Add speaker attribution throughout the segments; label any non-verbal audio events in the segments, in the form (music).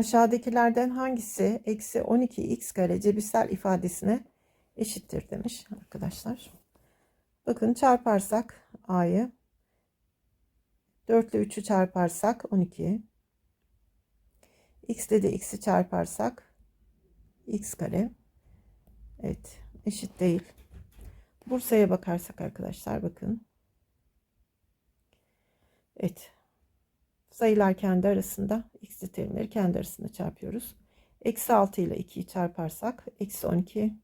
Speaker 1: Aşağıdakilerden hangisi eksi 12x kare cebirsel ifadesine eşittir demiş arkadaşlar. Bakın çarparsak a'yı 4 ile 3'ü çarparsak 12. x de x'i çarparsak x kare. Evet eşit değil. Bursa'ya bakarsak arkadaşlar bakın. Evet. Sayılar kendi arasında. X'li terimleri kendi arasında çarpıyoruz. Eksi 6 ile 2'yi çarparsak. Eksi 12.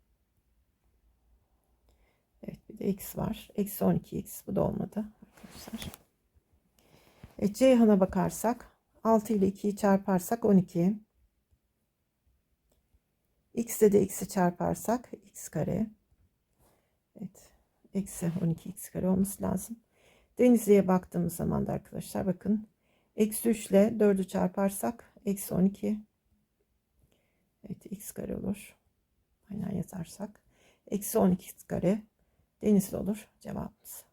Speaker 1: Evet bir de x var. Eksi 12x. Bu da olmadı arkadaşlar. Evet, Ceyhan'a bakarsak. 6 ile 2'yi çarparsak 12. X'de de x'i çarparsak x kare. Evet. Eksi 12x kare olması lazım. Denizli'ye baktığımız zaman da arkadaşlar bakın. Eksi 3 ile 4'ü çarparsak eksi 12. Evet x kare olur. Aynen yazarsak. Eksi 12 x kare. Denizli olur cevabımız.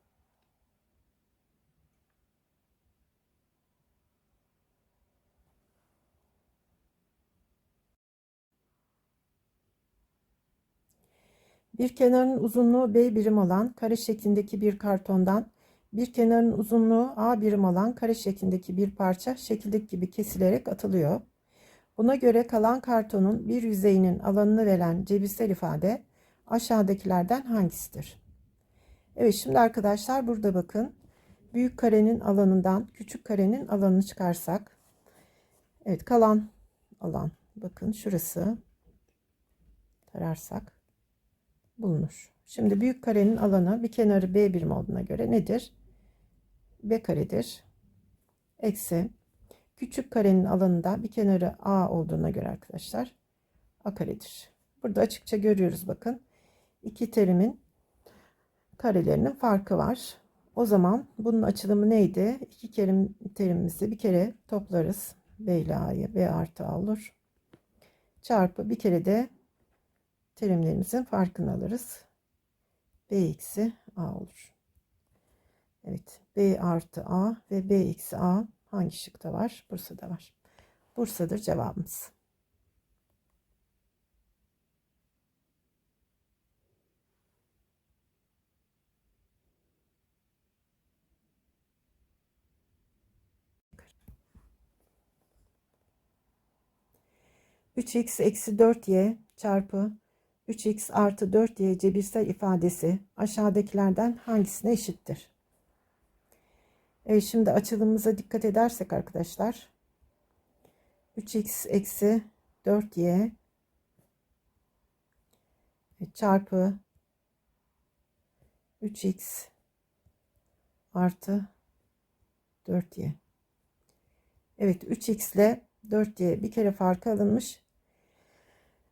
Speaker 1: Bir kenarın uzunluğu B birim olan kare şeklindeki bir kartondan bir kenarın uzunluğu A birim olan kare şeklindeki bir parça şekildeki gibi kesilerek atılıyor. Buna göre kalan kartonun bir yüzeyinin alanını veren cebirsel ifade aşağıdakilerden hangisidir? Evet şimdi arkadaşlar burada bakın. Büyük karenin alanından küçük karenin alanını çıkarsak. Evet kalan alan bakın şurası tararsak bulunur. Şimdi büyük karenin alanı bir kenarı B birim olduğuna göre nedir? B karedir. Eksi küçük karenin alanında bir kenarı A olduğuna göre arkadaşlar A karedir. Burada açıkça görüyoruz bakın. iki terimin karelerinin farkı var. O zaman bunun açılımı neydi? İki kerim terimimizi bir kere toplarız. B ile A'yı B artı A olur. Çarpı bir kere de terimlerimizin farkını alırız. B eksi A olur. Evet. B artı A ve B eksi A hangi şıkta var? Bursa'da var. Bursa'dır cevabımız. Üç x eksi 4y çarpı 3x artı 4y cebirsel ifadesi aşağıdakilerden hangisine eşittir? Evet şimdi açılımımıza dikkat edersek arkadaşlar 3x eksi 4y çarpı 3x artı 4y. Evet 3x ile 4y bir kere farkı alınmış.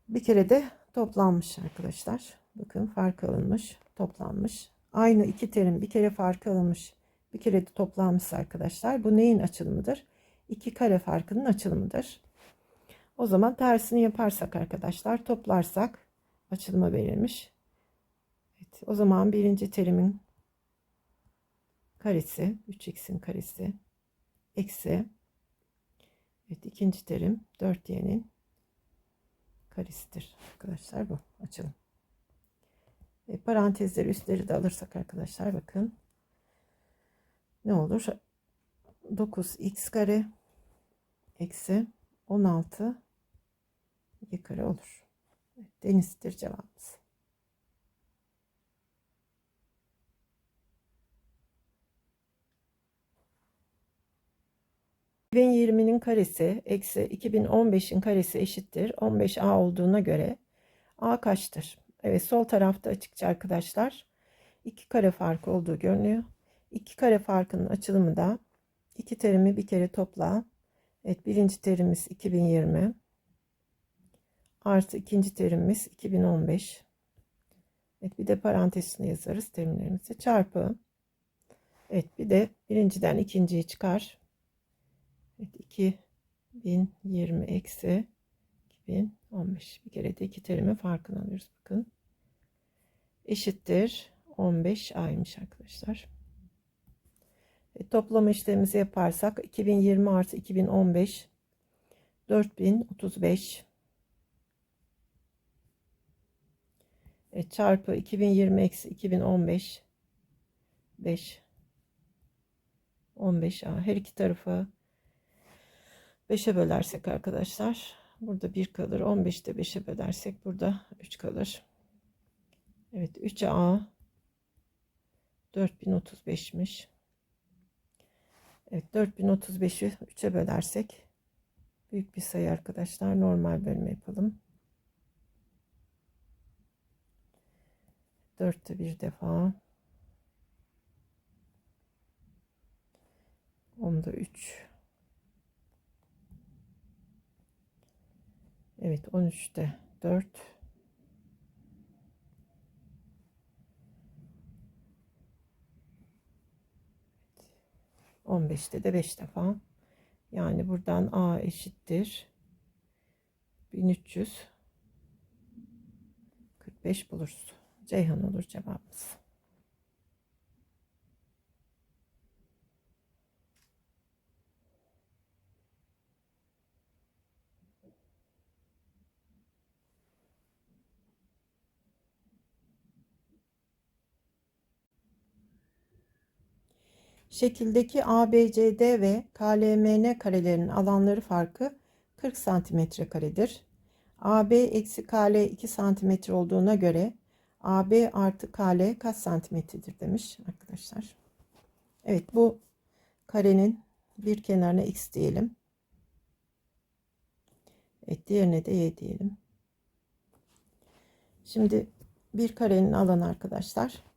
Speaker 1: Bir kere de toplanmış arkadaşlar. Bakın fark alınmış, toplanmış. Aynı iki terim bir kere fark alınmış, bir kere de toplanmış arkadaşlar. Bu neyin açılımıdır? İki kare farkının açılımıdır. O zaman tersini yaparsak arkadaşlar, toplarsak açılma verilmiş. Evet, o zaman birinci terimin karesi, 3x'in karesi eksi evet, ikinci terim 4y'nin karesidir arkadaşlar bu açalım. E, parantezleri üstleri de alırsak arkadaşlar bakın ne olur 9x kare eksi 16 y kare olur. Denizdir cevabımız. ...2020'nin karesi eksi 2015'in karesi eşittir. 15a olduğuna göre a kaçtır? Evet sol tarafta açıkça arkadaşlar. 2 kare farkı olduğu görünüyor. 2 kare farkının açılımı da iki terimi bir kere topla. Evet birinci terimimiz 2020 artı ikinci terimimiz 2015. Evet bir de parantezine yazarız terimlerimizi çarpı. Evet bir de birinciden ikinciyi çıkar. Evet 2020 eksi 2015. Bir kere de iki terimin farkını alıyoruz bakın. Eşittir 15 aymış arkadaşlar. E, toplama işlemimizi yaparsak 2020 artı 2015 4035 e, çarpı 2020 eksi 2015 5 15 a. Her iki tarafı 5'e bölersek arkadaşlar burada 1 kalır. 15'te 5'e bölersek burada 3 kalır. Evet 3a 4035'miş Evet 4035'i 3'e bölersek büyük bir sayı arkadaşlar. Normal bölme yapalım. 4'te bir defa. Onda 3 Evet 13'te 4 15'te de 5 defa. Yani buradan A eşittir. 1345 buluruz. Ceyhan olur cevabımız. Şekildeki ABCD ve KLMN karelerinin alanları farkı 40 santimetre karedir. AB eksi KL 2 santimetre olduğuna göre AB artı KL kaç santimetredir demiş arkadaşlar. Evet bu karenin bir kenarına x diyelim. Evet diğerine de y diyelim. Şimdi bir karenin alanı arkadaşlar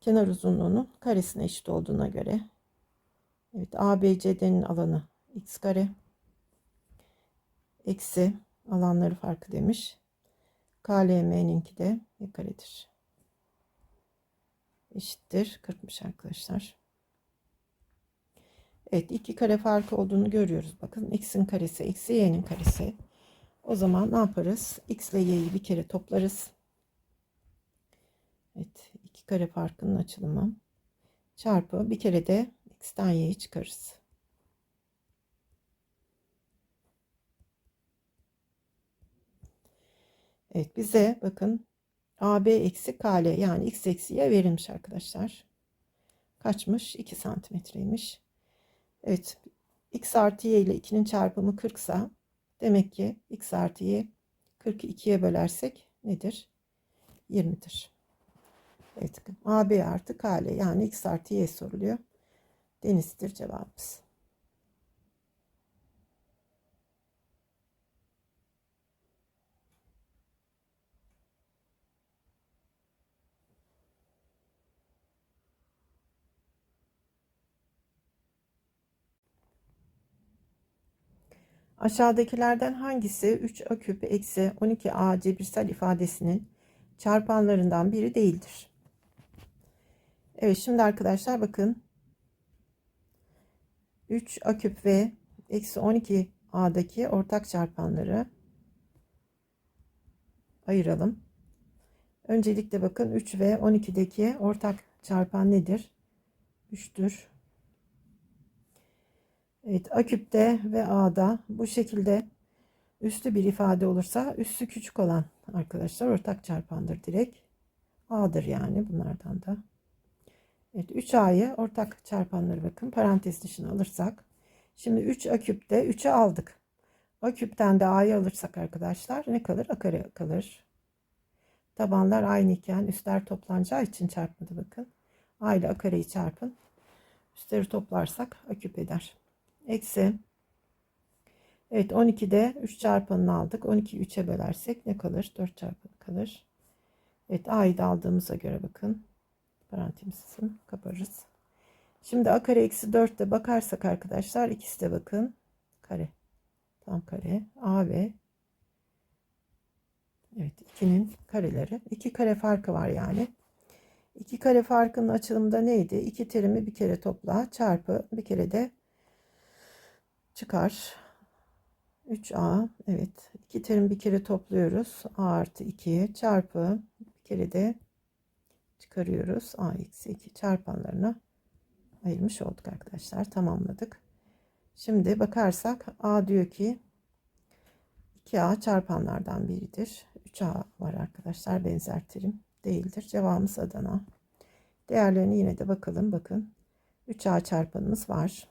Speaker 1: kenar uzunluğunun karesine eşit olduğuna göre evet ABCD'nin alanı x kare eksi alanları farkı demiş. KLM'ninki de y karedir. Eşittir 40'mış arkadaşlar. Evet iki kare farkı olduğunu görüyoruz. Bakın x'in karesi eksi y'nin karesi. O zaman ne yaparız? x ile y'yi bir kere toplarız. Evet kare farkının açılımı çarpı bir kere de x'ten y'yi çıkarız. Evet bize bakın AB eksi KL yani x eksi y verilmiş arkadaşlar. Kaçmış? 2 santimetreymiş. Evet x artı y ile 2'nin çarpımı 40 sa demek ki x artı y 40'ı 2'ye bölersek nedir? 20'dir. Evet AB artı KL yani x artı y soruluyor. Deniz'dir cevabımız. Aşağıdakilerden hangisi 3a küp eksi 12a cebirsel ifadesinin çarpanlarından biri değildir? Evet şimdi arkadaşlar bakın 3a küp ve eksi 12a'daki ortak çarpanları ayıralım. Öncelikle bakın 3 ve 12'deki ortak çarpan nedir? 3'tür. Evet a küpte ve a'da bu şekilde üstü bir ifade olursa üstü küçük olan arkadaşlar ortak çarpandır direkt. A'dır yani bunlardan da. Evet 3A'yı ortak çarpanları bakın parantez dışına alırsak. Şimdi 3 A küpte 3'ü aldık. A küpten de A'yı alırsak arkadaşlar ne kalır? A kare kalır. Tabanlar aynı iken üstler toplanacağı için çarpmadı bakın. A ile A çarpın. Üstleri toplarsak A eder. Eksi. Evet 12'de 3 çarpanını aldık. 12'yi 3'e bölersek ne kalır? 4 çarpanı kalır. Evet A'yı da aldığımıza göre bakın parantezimizi kaparız. Şimdi a kare eksi 4'te bakarsak arkadaşlar ikisi de bakın kare. Tam kare a ve evet 2'nin kareleri. 2 kare farkı var yani. 2 kare farkının açılımında neydi? 2 terimi bir kere topla çarpı bir kere de çıkar. 3a evet 2 terim bir kere topluyoruz. a artı 2 çarpı bir kere de çıkarıyoruz. A eksi 2 çarpanlarına ayırmış olduk arkadaşlar. Tamamladık. Şimdi bakarsak A diyor ki 2A çarpanlardan biridir. 3A var arkadaşlar benzer terim değildir. Cevabımız Adana. Değerlerini yine de bakalım. Bakın 3A çarpanımız var.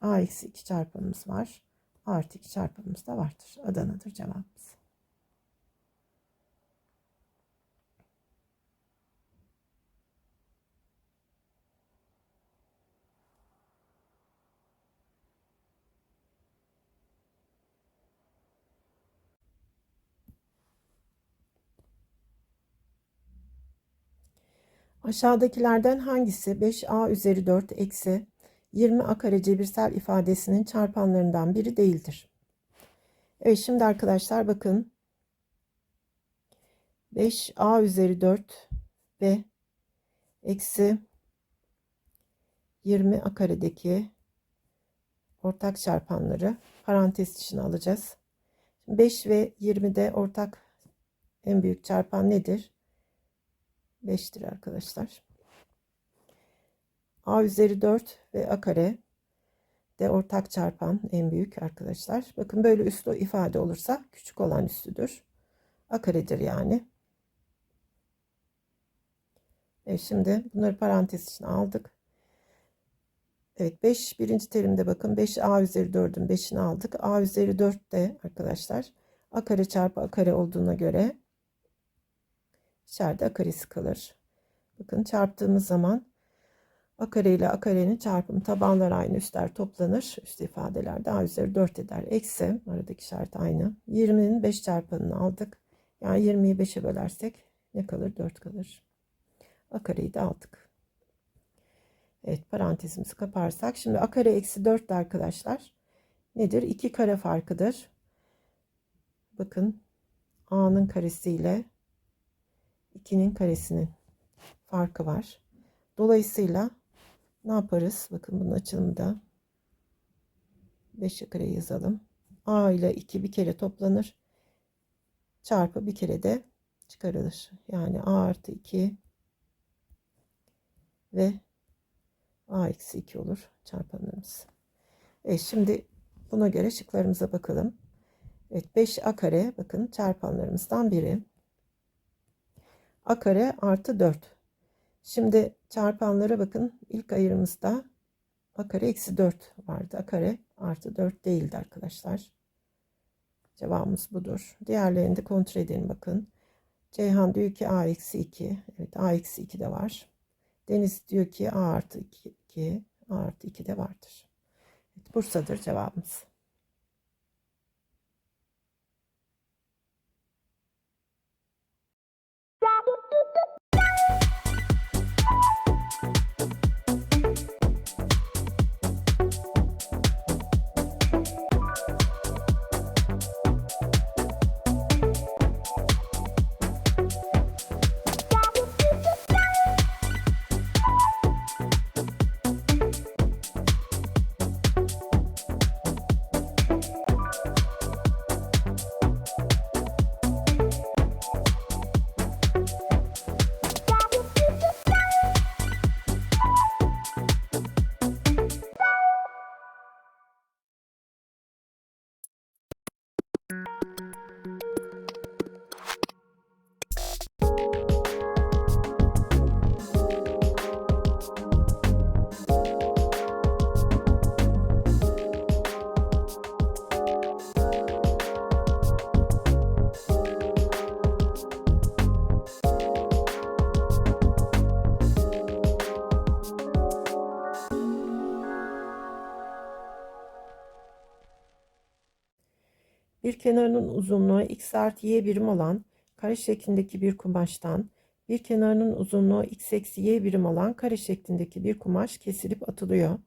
Speaker 1: A eksi 2 çarpanımız var. A artı 2 çarpanımız da vardır. Adana'dır cevabımız. Aşağıdakilerden hangisi 5a üzeri 4 eksi 20 a kare cebirsel ifadesinin çarpanlarından biri değildir? Evet şimdi arkadaşlar bakın 5a üzeri 4 ve eksi 20 a karedeki ortak çarpanları parantez içine alacağız. 5 ve 20'de ortak en büyük çarpan nedir? 5'tir arkadaşlar. A üzeri 4 ve A kare de ortak çarpan en büyük arkadaşlar. Bakın böyle üslü ifade olursa küçük olan üstüdür. A karedir yani. Evet şimdi bunları parantez içine aldık. Evet 5 birinci terimde bakın 5 A üzeri 4'ün 5'ini aldık. A üzeri 4 de arkadaşlar A kare çarpı A kare olduğuna göre İçeride a karesi kalır. Bakın çarptığımız zaman a kare ile a karenin çarpımı tabanlar aynı üstler toplanır. Üst ifadelerde a üzeri 4 eder. Eksi aradaki işaret aynı. 20'nin 5 çarpanını aldık. Yani 20'yi 5'e bölersek ne kalır? 4 kalır. A kareyi de aldık. Evet parantezimizi kaparsak. Şimdi a eksi 4 de arkadaşlar nedir? 2 kare farkıdır. Bakın a'nın karesiyle 2'nin karesinin farkı var. Dolayısıyla ne yaparız? Bakın bunun açılımında 5 kare yazalım. A ile 2 bir kere toplanır. Çarpı bir kere de çıkarılır. Yani A artı 2 ve A eksi 2 olur çarpanlarımız. Evet şimdi buna göre şıklarımıza bakalım. Evet 5A kare bakın çarpanlarımızdan biri a kare artı 4. Şimdi çarpanlara bakın. İlk ayırımızda a kare eksi 4 vardı. a kare artı 4 değildi arkadaşlar. Cevabımız budur. Diğerlerini de kontrol edelim bakın. Ceyhan diyor ki a eksi 2. Evet a eksi 2 de var. Deniz diyor ki a artı 2. a artı 2 de vardır. Evet, Bursa'dır cevabımız. Kenarının uzunluğu x artı y birim olan kare şeklindeki bir kumaştan bir kenarının uzunluğu x eksi y birim olan kare şeklindeki bir kumaş kesilip atılıyor.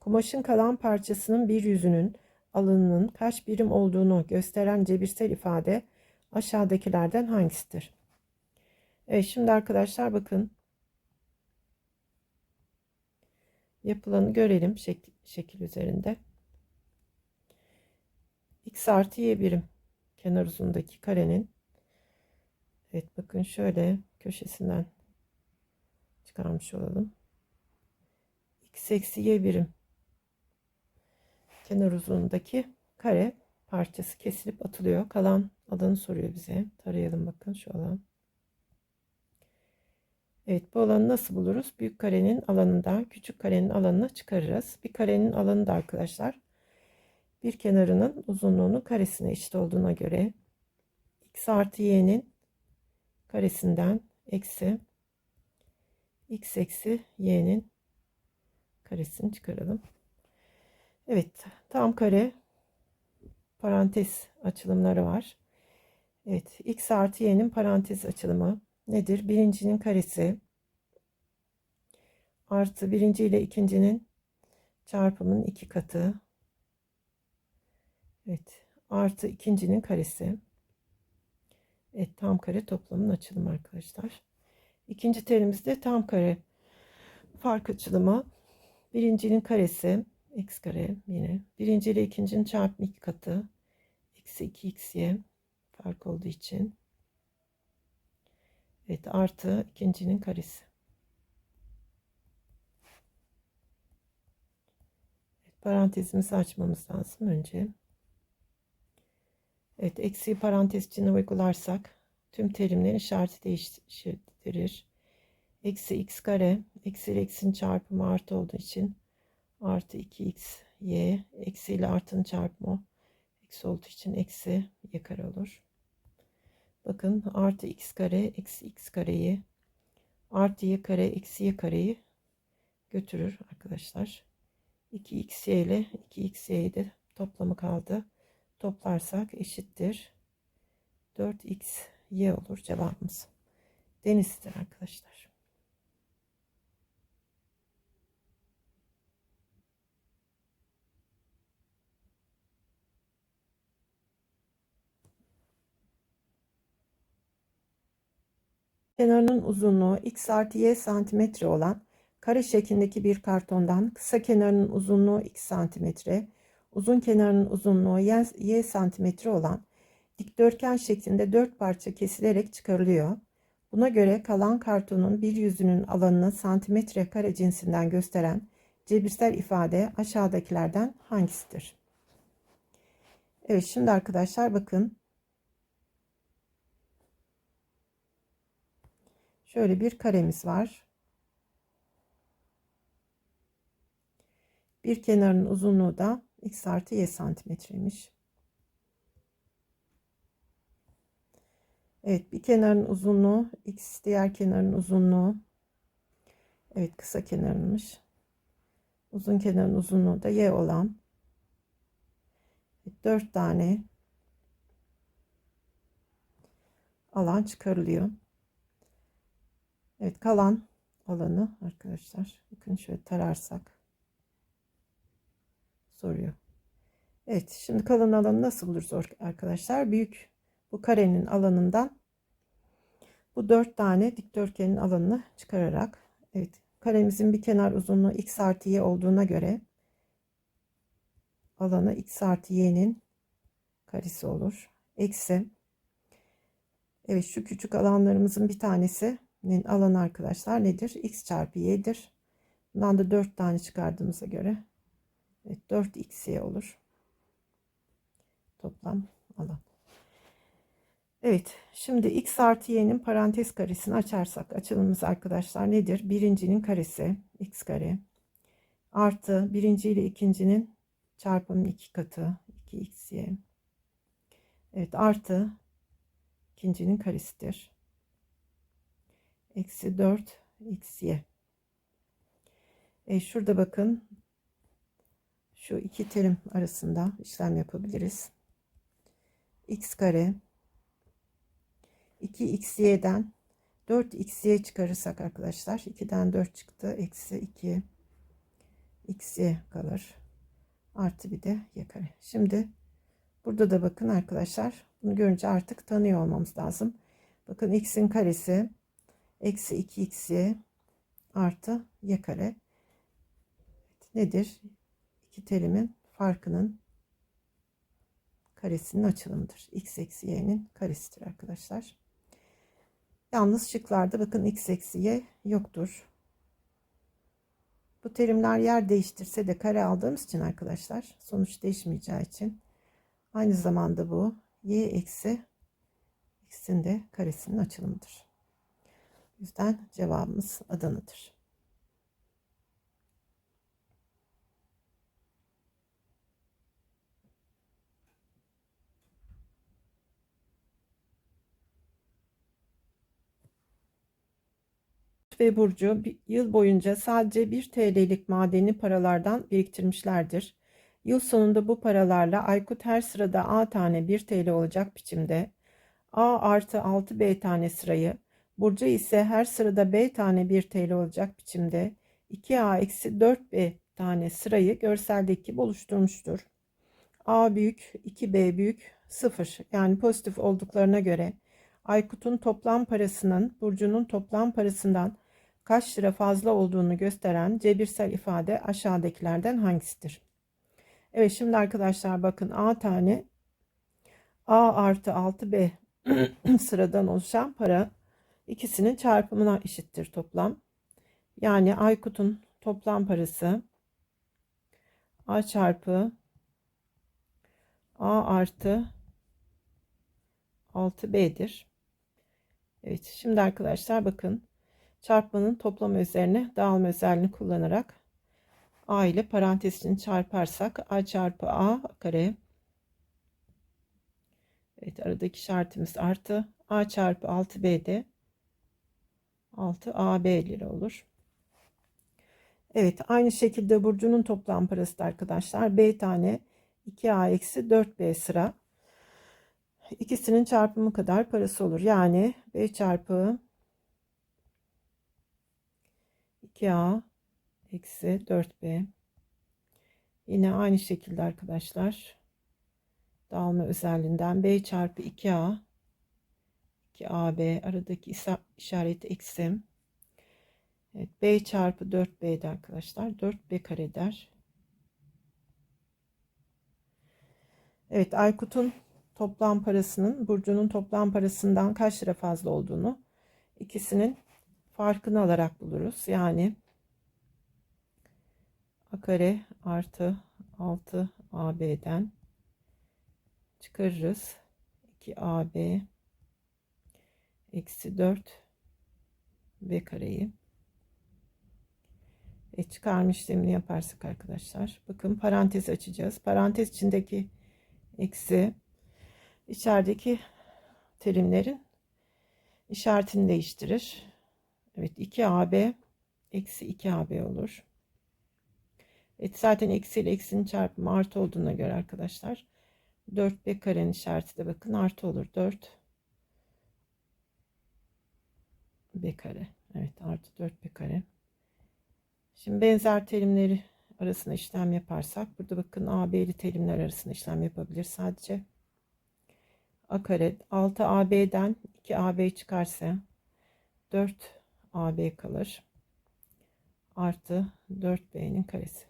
Speaker 1: Kumaşın kalan parçasının bir yüzünün alanının kaç birim olduğunu gösteren cebirsel ifade aşağıdakilerden hangisidir? Evet şimdi arkadaşlar bakın. Yapılanı görelim şekil, şekil üzerinde x artı y birim kenar uzundaki karenin evet bakın şöyle köşesinden çıkarmış olalım x eksi y birim kenar uzunluğundaki kare parçası kesilip atılıyor. Kalan alanı soruyor bize. Tarayalım bakın şu alan. Evet bu alanı nasıl buluruz? Büyük karenin alanından küçük karenin alanına çıkarırız. Bir karenin alanı da arkadaşlar bir kenarının uzunluğunun karesine eşit olduğuna göre x artı y'nin karesinden eksi x eksi y'nin karesini çıkaralım. Evet tam kare parantez açılımları var. Evet x artı y'nin parantez açılımı nedir? Birincinin karesi artı birinci ile ikincinin çarpımının iki katı. Evet artı ikincinin karesi. Evet tam kare toplamın açılımı arkadaşlar. İkinci terimizde tam kare fark açılımı. Birincinin karesi x kare yine. Birinci ile ikincinin çarpımı iki katı. Eksi 2 xy fark olduğu için. Evet artı ikincinin karesi. Evet, parantezimizi açmamız lazım önce. Evet eksi parantez içine uygularsak tüm terimlerin işareti değiştirir. Eksi x kare eksi ile x'in çarpımı artı olduğu için artı 2x y eksi ile artının çarpımı eksi olduğu için eksi y kare olur. Bakın artı x kare eksi x kareyi artı y kare eksi y kareyi götürür arkadaşlar. 2xy ile 2xy'yi de toplamı kaldı. Toplarsak eşittir. 4xy olur cevabımız. Denizdir arkadaşlar. Kenarının uzunluğu x artı y santimetre olan kare şeklindeki bir kartondan kısa kenarının uzunluğu x santimetre, uzun kenarının uzunluğu y, y santimetre olan dikdörtgen şeklinde dört parça kesilerek çıkarılıyor. Buna göre kalan kartonun bir yüzünün alanını santimetre kare cinsinden gösteren cebirsel ifade aşağıdakilerden hangisidir? Evet şimdi arkadaşlar bakın Şöyle bir karemiz var. Bir kenarın uzunluğu da x artı y santimetreymiş. Evet bir kenarın uzunluğu x diğer kenarın uzunluğu evet kısa kenarınmış. Uzun kenarın uzunluğu da y olan 4 tane alan çıkarılıyor. Evet kalan alanı arkadaşlar bakın şöyle tararsak soruyor. Evet şimdi kalan alanı nasıl buluruz arkadaşlar? Büyük bu karenin alanından bu dört tane dikdörtgenin alanını çıkararak evet karemizin bir kenar uzunluğu x artı y olduğuna göre alanı x artı y'nin karesi olur. Eksi evet şu küçük alanlarımızın bir tanesi alanı arkadaşlar nedir? x çarpı y'dir. Bundan da 4 tane çıkardığımıza göre evet, 4xy olur. Toplam alan. Evet şimdi x artı y'nin parantez karesini açarsak açılımımız arkadaşlar nedir? Birincinin karesi x kare artı birinci ile ikincinin çarpımının iki katı 2xy. Evet artı ikincinin karesidir eksi 4 xy. E şurada bakın şu iki terim arasında işlem yapabiliriz. x kare 2 xy'den 4 xy çıkarırsak arkadaşlar 2'den 4 çıktı eksi 2 xy kalır artı bir de y kare. Şimdi burada da bakın arkadaşlar bunu görünce artık tanıyor olmamız lazım. Bakın x'in karesi eksi 2xy artı y kare nedir? İki terimin farkının karesinin açılımıdır. x eksi y'nin karesidir arkadaşlar. Yalnız şıklarda bakın x eksi y yoktur. Bu terimler yer değiştirse de kare aldığımız için arkadaşlar sonuç değişmeyeceği için Aynı zamanda bu y eksi x'in de karesinin açılımıdır. O yüzden cevabımız Adana'dır. Ve Burcu yıl boyunca sadece 1 TL'lik madeni paralardan biriktirmişlerdir. Yıl sonunda bu paralarla Aykut her sırada A tane 1 TL olacak biçimde A artı 6B tane sırayı, Burcu ise her sırada B tane 1 TL olacak biçimde 2A eksi 4B tane sırayı görseldeki oluşturmuştur. A büyük, 2B büyük, 0 yani pozitif olduklarına göre Aykut'un toplam parasının Burcu'nun toplam parasından kaç lira fazla olduğunu gösteren cebirsel ifade aşağıdakilerden hangisidir? Evet şimdi arkadaşlar bakın A tane A artı 6B (clears throat) sıradan oluşan para ikisinin çarpımına eşittir toplam. Yani Aykut'un toplam parası A çarpı A artı 6B'dir. Evet şimdi arkadaşlar bakın çarpmanın toplam üzerine dağılma özelliğini kullanarak A ile parantez çarparsak A çarpı A kare Evet aradaki işaretimiz artı A çarpı 6B'de 6AB lira olur. Evet aynı şekilde Burcu'nun toplam parası da arkadaşlar B tane 2A eksi 4B sıra ikisinin çarpımı kadar parası olur. Yani B çarpı 2A eksi 4B yine aynı şekilde arkadaşlar. Dağılma özelliğinden B çarpı 2A 2AB aradaki işaret eksi evet, B çarpı 4B'de arkadaşlar 4B kare der. Evet Aykut'un toplam parasının Burcu'nun toplam parasından kaç lira fazla olduğunu ikisinin farkını alarak buluruz. Yani A kare artı 6 AB'den çıkarırız. 2AB eksi 4 B kareyi e çıkarma işlemini yaparsak arkadaşlar bakın parantez açacağız parantez içindeki eksi içerideki terimlerin işaretini değiştirir Evet 2AB eksi 2AB olur Evet zaten eksi ile eksinin çarpımı artı olduğuna göre arkadaşlar 4b karenin işareti de bakın artı olur. 4 b kare. Evet artı 4b kare. Şimdi benzer terimleri arasında işlem yaparsak burada bakın AB'li terimler arasında işlem yapabilir sadece. A kare 6AB'den 2AB çıkarsa 4AB kalır. Artı 4B'nin karesi.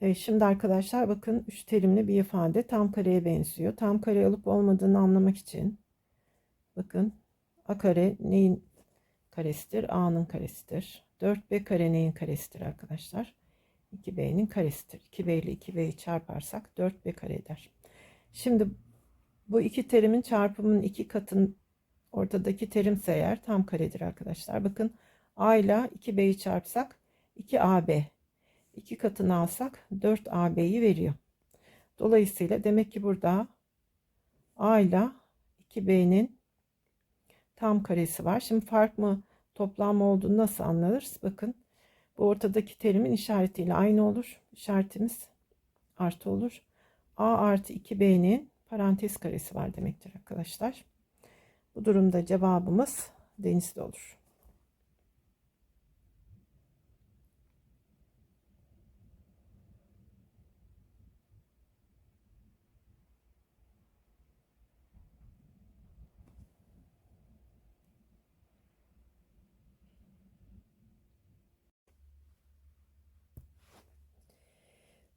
Speaker 1: Evet, şimdi arkadaşlar bakın üç terimli bir ifade tam kareye benziyor. Tam kare olup olmadığını anlamak için bakın a kare neyin karesidir? A'nın karesidir. 4b kare neyin karesidir arkadaşlar? 2b'nin karesidir. 2b ile 2b'yi çarparsak 4b kare eder. Şimdi bu iki terimin çarpımının iki katın ortadaki terimse eğer tam karedir arkadaşlar. Bakın a ile 2b'yi çarpsak 2ab iki katını alsak 4AB'yi veriyor. Dolayısıyla demek ki burada A ile 2B'nin tam karesi var. Şimdi fark mı toplam olduğunu nasıl anlarız? Bakın bu ortadaki terimin işaretiyle aynı olur. İşaretimiz artı olur. A artı 2B'nin parantez karesi var demektir arkadaşlar. Bu durumda cevabımız denizli olur.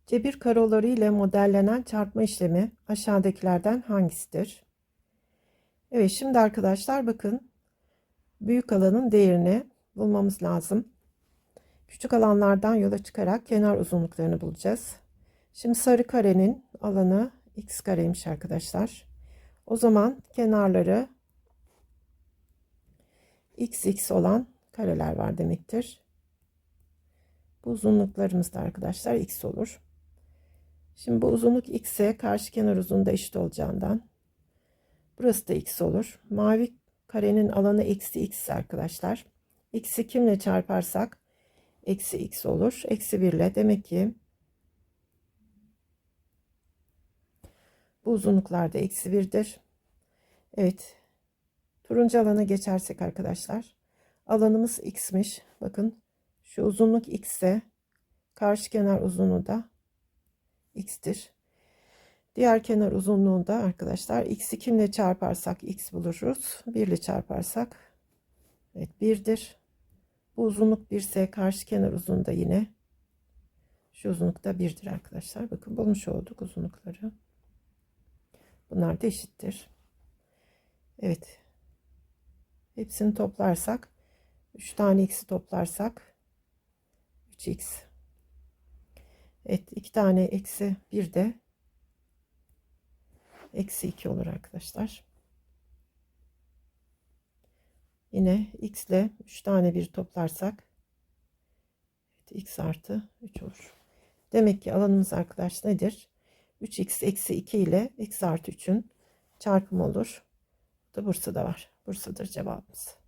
Speaker 1: Cebir karoları ile modellenen çarpma işlemi aşağıdakilerden hangisidir? Evet şimdi arkadaşlar bakın büyük alanın değerini bulmamız lazım. Küçük alanlardan yola çıkarak kenar uzunluklarını bulacağız. Şimdi sarı karenin alanı x kareymiş arkadaşlar. O zaman kenarları x x olan kareler var demektir. Bu uzunluklarımız da arkadaşlar x olur. Şimdi bu uzunluk x'e karşı kenar uzunluğu da eşit olacağından burası da x olur. Mavi karenin alanı eksi x arkadaşlar. x'i kimle çarparsak eksi x olur. Eksi 1 ile demek ki bu uzunluklarda eksi 1'dir. Evet. Turuncu alana geçersek arkadaşlar. Alanımız x'miş. Bakın şu uzunluk x ise karşı kenar uzunluğu da x'tir. Diğer kenar uzunluğunda arkadaşlar x'i kimle çarparsak x buluruz. 1 ile çarparsak evet 1'dir. Bu uzunluk 1 ise karşı kenar uzunluğu da yine şu uzunlukta 1'dir arkadaşlar. Bakın bulmuş olduk uzunlukları. Bunlar da eşittir. Evet. Hepsini toplarsak 3 tane x'i toplarsak 3x. Evet 2 tane eksi 1 de eksi 2 olur arkadaşlar. Yine x ile 3 tane 1 toplarsak evet, x artı 3 olur. Demek ki alanımız arkadaş nedir? 3x eksi 2 ile x artı 3'ün çarpımı olur. Bu da var. Bursa'dır cevabımız.